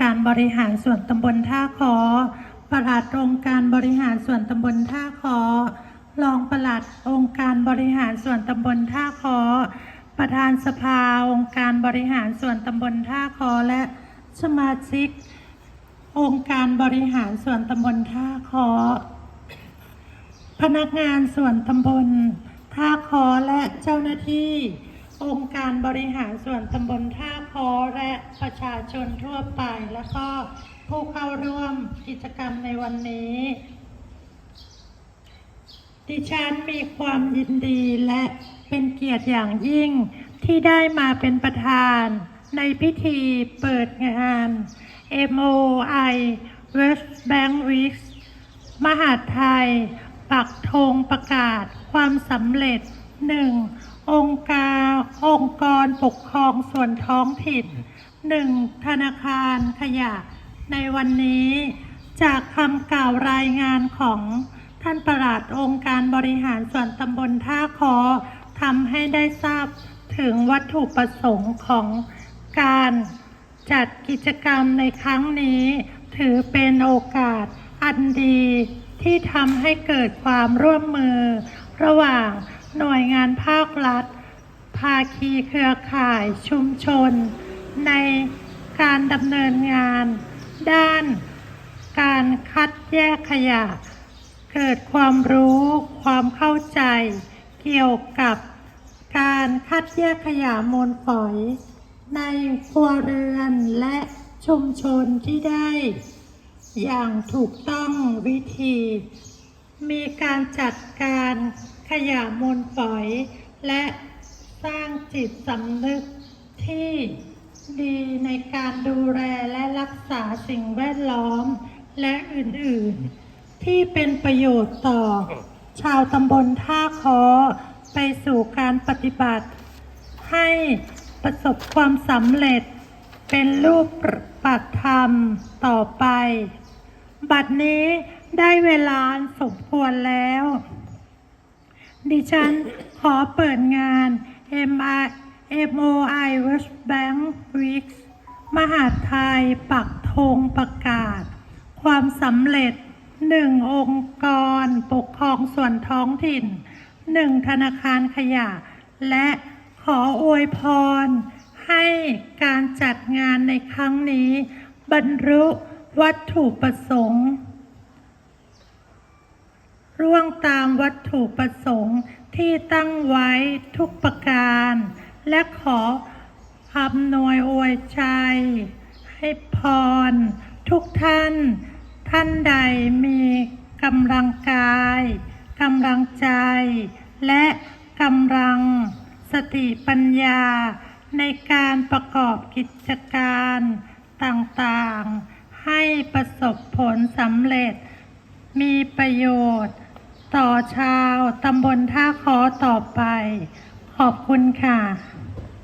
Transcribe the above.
การบริหารส่วนตำบลท่าคอปลัดองค์การบริหารส่วนตำบลท่าคอรองปลัดองค์การบริหารส่วนตำบลท่าคอประธานสภาองค์การบริหารส่วนตำบลท่าคอและสมาชิก องค์การบริหารส่วนตำบลท่าคอพนักงานส่วนตำบลท่าคอและเจ้าหน้าที่ องค์การบริหารส่วนตำบลท่าคอและประชาชนทั่วไป แล้วก็ผู้เข้าร่วมกิจกรรมในวันนี้ ดิฉันมีความยินดีและเป็นเกียรติอย่างยิ่งที่ได้มาเป็นประธานในพิธีเปิดงาน MOI West Bank Week มหาไทย ปักธงประกาศความสำเร็จหนึ่ง องค์การองค์กรปกครองส่วนท้องถิ่นหนึ่งธนาคารขยะ ในวันนี้ จากคำกล่าวรายงานของท่านประหลัดองค์การบริหารส่วนตำบลท่าคอทำให้ได้ทราบถึงวัตถุประสงค์ของการจัดกิจกรรมในครั้งนี้ ถือเป็นโอกาสอันดีที่ทำให้เกิดความร่วมมือ ระหว่าง หน่วยงานภาครัฐ ภาคีเครือข่ายชุมชน ในการดำเนินงาน ด้าน การคัดแยกขยะ เกิดความรู้ความเข้าใจ เกี่ยวกับการคัดแยกขยะมูลฝอย ในครัวเรือนและชุมชนที่ได้ อย่างถูกต้องวิธี มีการจัดการ ขยะมูลฝอย และสร้างจิตสำนึกที่ดีในการดูแลและรักษาสิ่งแวดล้อมและอื่นๆ ที่เป็นประโยชน์ต่อ ชาวตำบลท่าคอไปสู่การปฏิบัติ ให้ประสบความสำเร็จเป็นรูปปัตธรรมต่อไป บัดนี้ได้เวลาสมควรแล้ว ดิฉันขอเปิดงาน MI MOI West Bank Week มหาดไทยปักธงประกาศ ความสำเร็จหนึ่งองค์กรปกครองส่วนท้องถิ่นหนึ่งธนาคารขยะ และขออวยพร ให้การจัดงานในครั้งนี้ บรรลุวัตถุประสงค์ ร่วงตามวัตถุประสงค์ที่ตั้งไว้ทุกประการ และขออำนวยอวยชัยให้พร ทุกท่าน ท่านใดมีกำลังกายกำลังใจ และกำลังสติปัญญา ในการประกอบกิจการต่างๆ ให้ประสบผลสำเร็จมีประโยชน์ ต่อชาวตำบลท่าคอต่อไป ขอบคุณค่ะ